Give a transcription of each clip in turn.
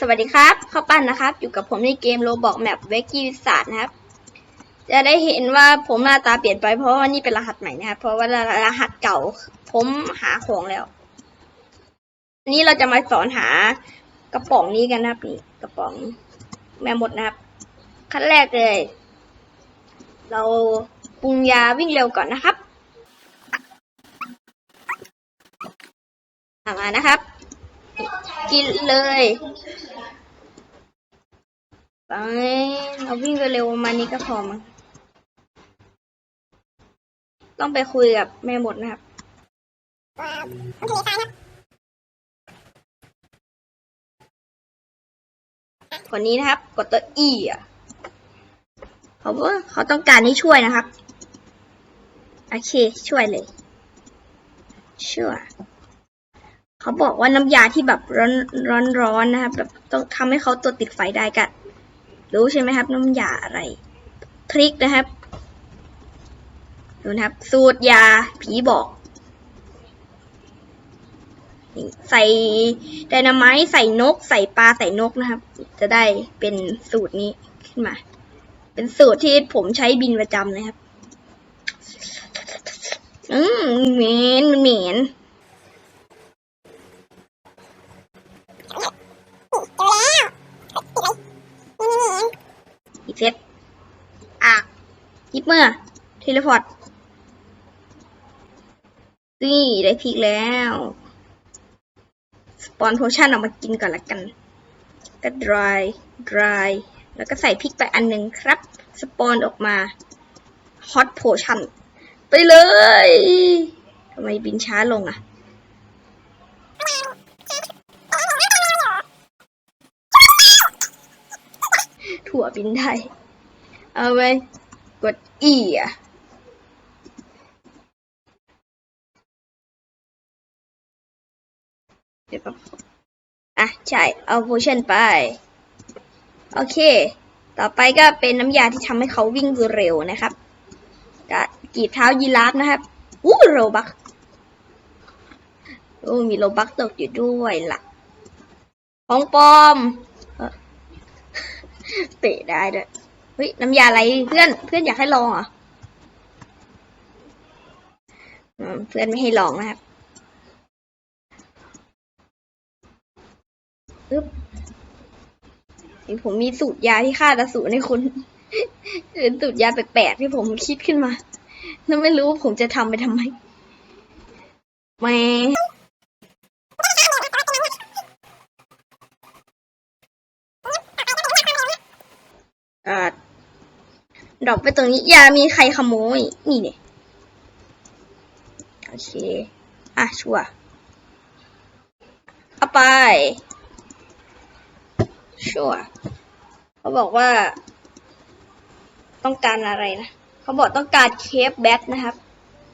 สวัสดีครับเข้าปั้นนะครับ อยู่กับผมในเกมโรบอกแมปเวกี้วิสาดนะครับ จะได้เห็นว่าผมหน้าตาเปลี่ยนไปเพราะว่านี่เป็นรหัสใหม่นะครับ เพราะว่ารหัสเก่าผมหาของแล้วนนี้เราจะมาสอนหากระป๋องนี้กันนะครับนี่กระป๋องแม่มดนะครับ ขั้นแรกเลย เราปรุงยาวิ่งเร็วก่อนนะครับมานะครับ กินเลยไปเราวิ่งเร็วๆประมาณนี้ก็พอมั้งต้องไปคุยกับแม่หมดนะครับคนนี้นะครับ กดตัว E อะเขาบอกว่าเขาต้องการให้ช่วยนะครับ โอเค ช่วยเลย ช่วย เขาบอกว่าน้ำยาที่แบบร้อนร้อนร้อนนะครับแบบต้องทำให้เขาตัวติดไฟได้กันรู้ใช่ไหมครับ น้ำยาอะไร พริกนะครับดูนะครับ สูตรยาผีบอกใส่ไดนาไมต์ใส่นก ใส่ปลาใส่นกนะครับ จะได้เป็นสูตรนี้ขึ้นมา เป็นสูตรที่ผมใช้บินประจำนะครับ อืมเหม็นเหม็น อีกเซตอะ ยิบเมื่อเทเลพอร์ตนี่ได้พริกแล้ว สปอนโพชั่นออกมากินก่อนละกัน ก็ dry dry แล้วก็ใส่พริกไปอันหนึ่งครับ สปอนออกมา hot potion ไปเลยทำไมบินช้าลงอะถั่วบินได้ เอาไป กด E อะเดี๋ยวแป๊บอะ ใช่ เอาโพชั่นไป โอเค ต่อไปก็เป็นน้ำยาที่ทำให้เขาวิ่งเร็วนะครับก็กีบเท้ายีราฟนะครับ อู้โรบักโอ้มีโรบักตกอยู่ด้วยล่ะ ของปลอมเอ่อเตะได้ด้วย เฮ้ยน้ำยาอะไรเพื่อนเพื่อนอยากให้ลองเหรอเพื่อนไม่ให้ลองนะครับอึ๊บผมมีสูตรยาที่ฆ่าตะสูให้คุณเป็นสูตรยาแปลกๆที่ผมคิดขึ้นมาแล้วไม่รู้ว่าผมจะทำไปทำไมแม่อ่า ดรอกไปตรงนี้ อย่ามีใครขโมย นี่เนี่ยโอเค อะ ชัวร์เอาไป ชัวร์เขาบอกว่า ต้องการอะไรนะ เขาบอกต้องการเคฟแบทนะครับ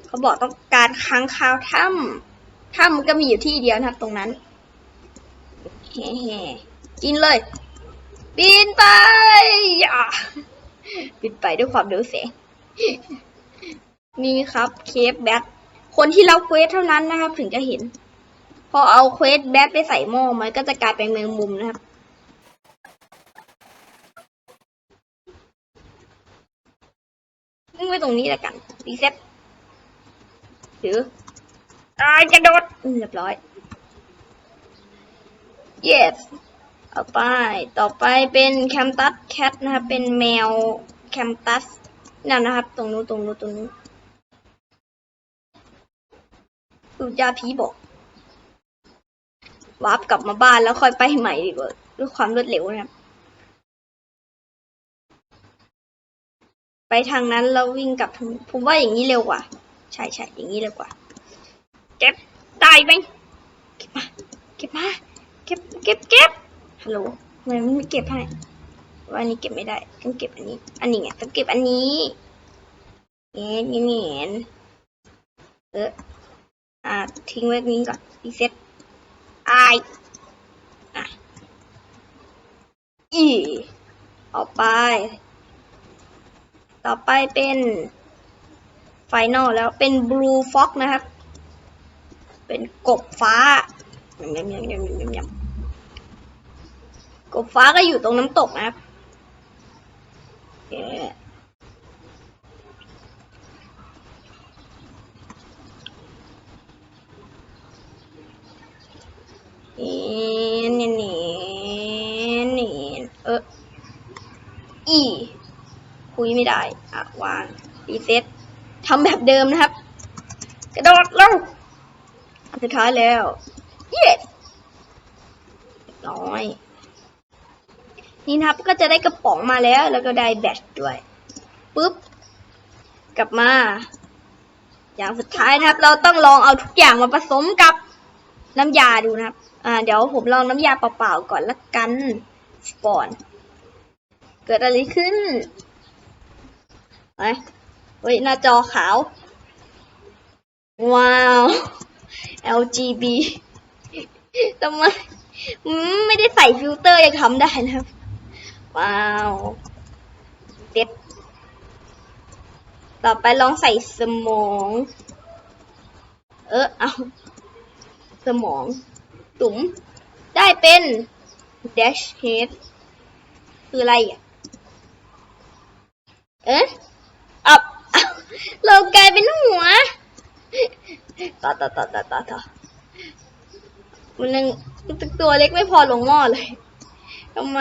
เขาบอกต้องการค้างคาวถ้ำถ้ำมันก็มีอยู่ที่เดียวนะครับ ตรงนั้นเฮ้ๆกินเลย บินไปอย่าบินไปด้วยความเร็วแสงนี่ครับเคฟแบทคนที่เราเควสเท่านั้นนะครับ ถึงจะเห็น พอเอาเควสแบทไปใส่หม้อมันก็จะกลายเป็นแมงมุมนะครับวิ่งไว้ตรงนี้แล้วกันรีเซ็ตหรืออายจะโดดเรียบร้อย yes เอาไป ต่อไปเป็นแคมตัสแคทนะครับ เป็นแมวแคมตัสนั่นนะครับ ตรงนู้นตรงนู้นตรงนู้นดูยาผีบอกวาร์ปกลับมาบ้านแล้วค่อยไปใหม่ดีกว่าด้วยความรวดเร็วนะครับ ไปทางนั้นแล้ววิ่งกลับทางผมว่าอย่างนี้เร็วกว่า ใช่ใช่อย่างนี้เร็วกว่า เก็บได้ไหมเก็บมา เก็บมา เก็บเก็บเก็บ ฮัลโหลทำไมมันไม่เก็บให้ ว่าอันนี้เก็บไม่ได้ ต้องเก็บอันนี้ อันนี้ไงต้องเก็บอันนี้เงี้ยเงี้ยเงเอออ่าทิ้งไว้นี้ก่อนรีเซ็ตอายอะอีเอาไป ต่อไปเป็นไฟนอลแล้วเป็นบลูฟ็อกนะครับ เป็นกบฟ้ายำยำยำยำยำยำ กบฟ้าก็อยู่ตรงน้ำตกนะครับเนี่นี่นี่นี่เอออีคุยไม่ได้ อะ วางรีเซ็ตทำแบบเดิมนะครับ กระโดดลงอันสุดท้ายแล้ว เย้น้อย นี่นะครับก็จะได้กระป๋องมาแล้ว แล้วก็ได้แบตด้วยปุ๊บกลับมา อย่างสุดท้ายนะครับ เราต้องลองเอาทุกอย่างมาผสมกับน้ำยาดูนะครับ อ่า เดี๋ยวผมลองน้ำยาเปล่าๆก่อนละกันก่อน เกิดอะไรขึ้นไหนเฮ้ยหน้าจอขาว ว้าว LGB ทำไมอืมไม่ได้ใส่ฟิลเตอร์ยังทำได้นะครับ ว้าว เด็ด ต่อไปลองใส่สมอง เออเอาสมอง ตุ๋ม ได้เป็น dash head คืออะไรอะ เอ๊ะอับอ้าวเรากลายเป็นหัว ต่อต่อต่อต่อต่อต่อมันยังตัวเล็กไม่พอลงหม้อเลย ทำไม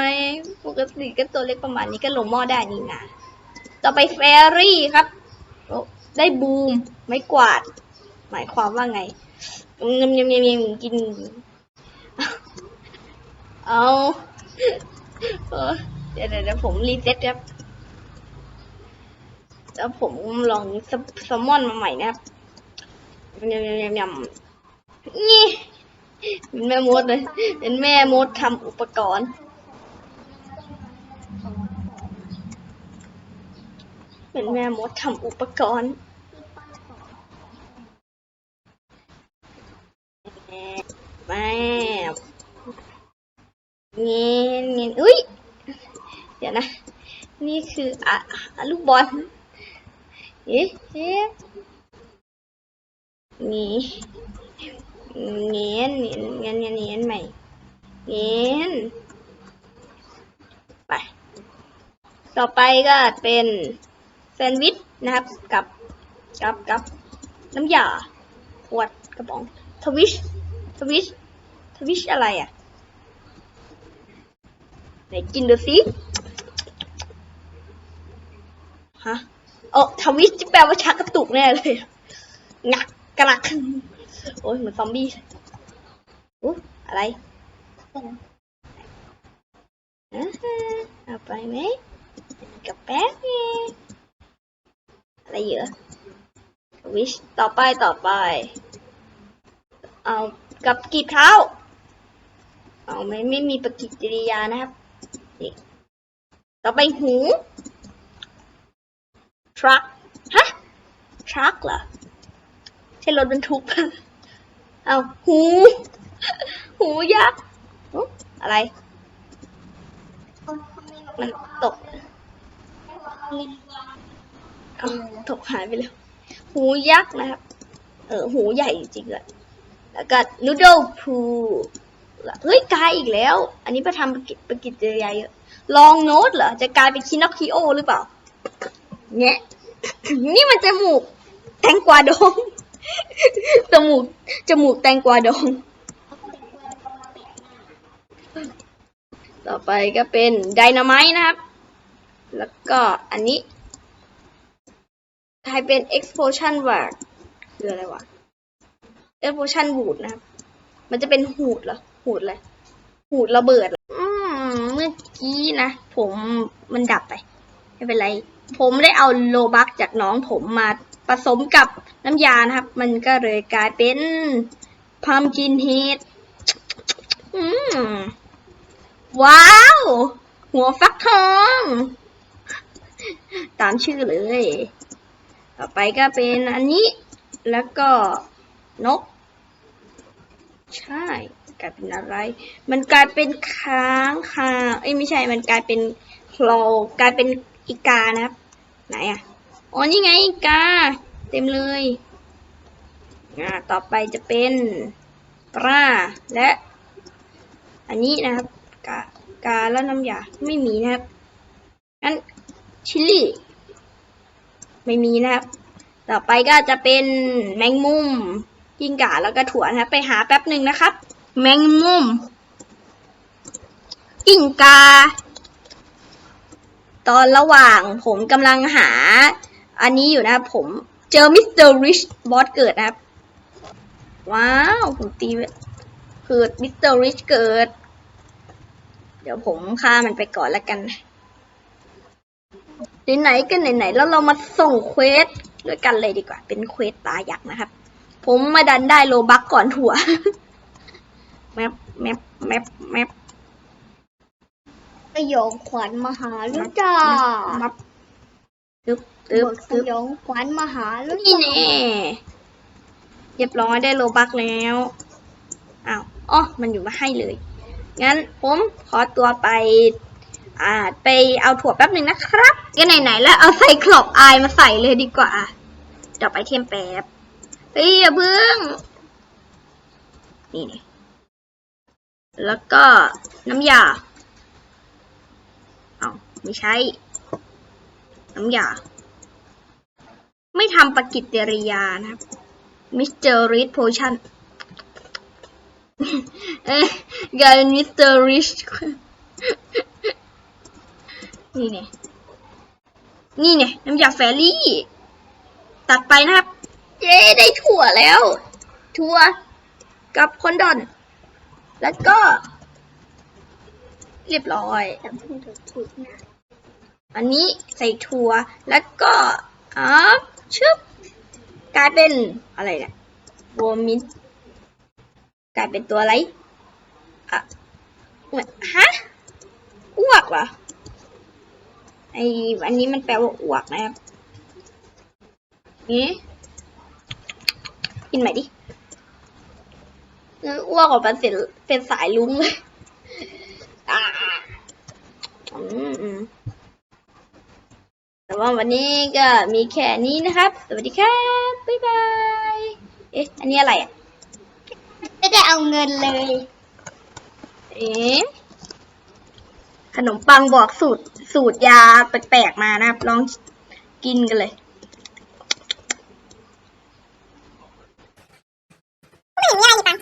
ปกติก็ตัวเล็กประมาณนี้ก็ลงหม้อได้นี่นะต่อไปแฟรี่ครับ ได้บูมไม่กวาด หมายความว่าไงยบเงียบเงียบเงียบกิน เอาเดี๋ยวเดี๋ยวเดี๋ยวผมรีเซ็ตครับแล้วผมลองแซลมอนมาใหม่นะครับยำยำยำยำนี่เป็นแม่มดเลย เป็นแม่มดทำอุปกรณ์ เป็นแม่มดทำอุปกรณ์แม่เงี้ยเงี้ยอุ้ย เดี๋ยวนะ นี่คืออะลูกบอล เอ๊ะเอ๊ะนี่เงี้ยเงี้ยเงี้ยเงี้ยเงี้ยใหม่เงี้ยไป ต่อไปก็เป็น แซนด์วิชนะครับกับกับกับน้ำยาขวดกระป๋องทวิชทวิชทวิชอะไรอะไหนกินดูสิฮะโอ้ทวิชจะแปลว่าชักกระตุกแน่เลยงักกระลักโอ้ยเหมือนซอมบี้อุ๊อะไรอ่าฮะเอาไปไหมกับแป๊บนี่ อะไรเยอะวิชต่อไปต่อไป เอากับกีบเท้า เอาไม่ไม่มีปฏิกิริยานะครับนี่ต่อไปหูทรัคฮะทรัคเหรอใช่รถบรรทุกเอาหู หูยักษ์อุ๊ยอะไร มันตก เอาตกหายไปแล้ว หูยักษ์นะครับ เออ หูใหญ่จริงๆเลยแล้วก็นูโดพูเฮ้ยกลายอีกแล้ว อันนี้ไปทำปกิริยาเยอะ ลองโน้ตเหรอ จะกลายเป็นคินอคิโอหรือเปล่าเนี่ยนี่มันจมูกแตงกวาดองจมูกจมูกแตงกวาดอง ต่อไปก็เป็นไดนาไมต์นะครับ แล้วก็อันนี้ กลายเป็น explosion word คืออะไรวะ explosion wood นะครับ มันจะเป็นหูดเหรอ หูดเลยหูดระเบิดเหรออืมเมื่อกี้นะ ผมมันดับไป ไม่เป็นไร ผมได้เอาโลบักจากน้องผมมาผสมกับน้ำยานะครับ มันก็เลยกลายเป็นพัมกินเฮดอืมว้าว หัวฟักทอง ตามชื่อเลย ต่อไปก็เป็นอันนี้ แล้วก็นก ใช่กลายเป็นอะไร มันกลายเป็นค้างคาเอ้ยไม่ใช่ มันกลายเป็นโคลกลายเป็นอีกานะครับ ไหนอะอ๋อนี่ไงอีกา เต็มเลยอ่าต่อไปจะเป็นปลาและ อันนี้นะครับ กากาแล้วน้ำยาไม่มีนะครับงั้นชิลลี่ ไม่มีนะครับ ต่อไปก็จะเป็นแมงมุมกิ้งก่าแล้วก็ถั่วนะครับ ไปหาแป๊บหนึ่งนะครับ แมงมุมกิ้งกา ตอนระหว่างผมกำลังหา อันนี้อยู่นะครับผมเจอมิสเตอร์ริชบอสเกิดนะครับ ว้าว ผมตีเกิดมิสเตอร์ริชเกิด เดี๋ยวผมฆ่ามันไปก่อนแล้วกัน ไหนๆก็ไหนๆแล้วเรามาส่งเควสด้วยกันเลยดีกว่า เป็นเควสตายักษ์นะครับ ผมมาดันได้โลบักก่อนถั่วแมปแมปแมปแมปสยองขวัญมหาลุจ้ามับตึ๊บตึ๊บเบิกสตึ๊บยองขวัญมหาลุนี่แน่เรียบร้อยได้โลบักแล้วอ้าวอ๋อมันอยู่มาให้เลย งั้นผมขอตัวไป อ่า ไปเอาถั่วแป๊บหนึ่งนะครับก็ไหนๆแล้วเอาใส่คลอบอายมาใส่เลยดีกว่าเดี๋ยวไปเทียมแป๊บเฮ้ยอย่าเพิ่งนี่นี่แล้วก็น้ำยาเอาไม่ใช่ น้ำยา ไม่ทำปฏิกิริยานะครับมิสเตอร์ริชโพชั่นเอ้ยกลายเป็นมิสเตอร์ริช นี่ไงนี่ไงน้ำยาแฟรี่ ตัดไปนะครับ เย้ได้ถั่วแล้ว ถั่วกับคอนดอน แล้วก็ เรียบร้อยอันนี้ใส่ถั่วแล้วก็อ๋อชึบกลายเป็นอะไรเนี่ยโวมินกลายเป็นตัวอะไรอะเหมือนฮะอ้วกเหรอ ไออันนี้มันแปลว่าอ้วกนะครับนี่กินใหม่ดิเอออ้วกออกมาเสร็จเป็นสายลุ้งเลยอ่าอืมอืมแต่ว่าวันนี้ก็มีแค่นี้นะครับ สวัสดีครับ บ๊ายบาย เอ๊ะ อันนี้อะไรอะ ไม่ได้เอาเงินเลย เอ๊ะ ขนมปังบอกสูตร สูตรยาแปลกๆมานะครับลองกินกันเลย ไม่เห็นมีอะไรนี่ปัง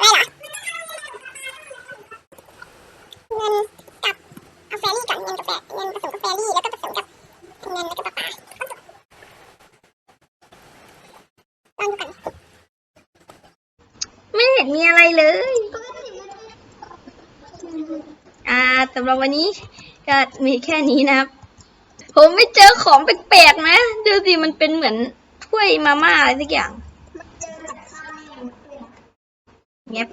อะไรเหรอ เงินกับเอาแฟรี่ก่อนเงินกับแฟเงินผสมกับแฟรี่แล้วก็ผสมกับเงินแล้วก็ปลาปลาลองดูก่อน ไม่เห็นมีอะไรเลย อ่าสำห รับวันนี้ก็มีแค่นี้นะครับ ผมไม่เจอของแปลกๆนะดูสิมันเป็นเหมือนถ้วยมาม่าอะไรสักอย่างเงียบ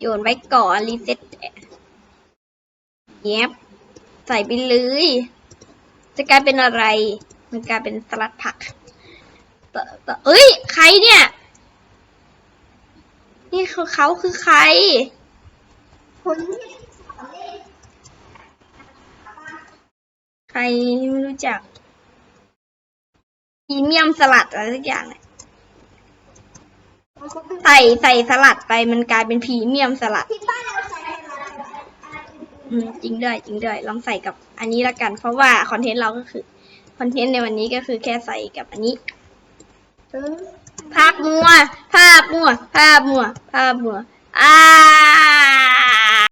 โยนไว้ก่อนรีเซ็ตเงียบใส่ไปเลย จะกลายเป็นอะไร มันกลายเป็นสลัดผักเอ้ย ใครเนี่ย นี่เขาคือใครผม ใครไม่รู้จักพรีเมียมสลัดอะไรสักอย่างเนี่ยใส่ใส่สลัดไปมันกลายเป็นพรีเมียมสลัด ที่บ้านเราใส่อะไรอืมจริงด้วยจริงด้วยลองใส่กับอันนี้ละกัน เพราะว่าคอนเทนต์เราก็คือคอนเทนต์ในวันนี้ก็คือแค่ใส่กับอันนี้ ภาพมัว ภาพมัว ภาพมัว ภาพมัวอ้า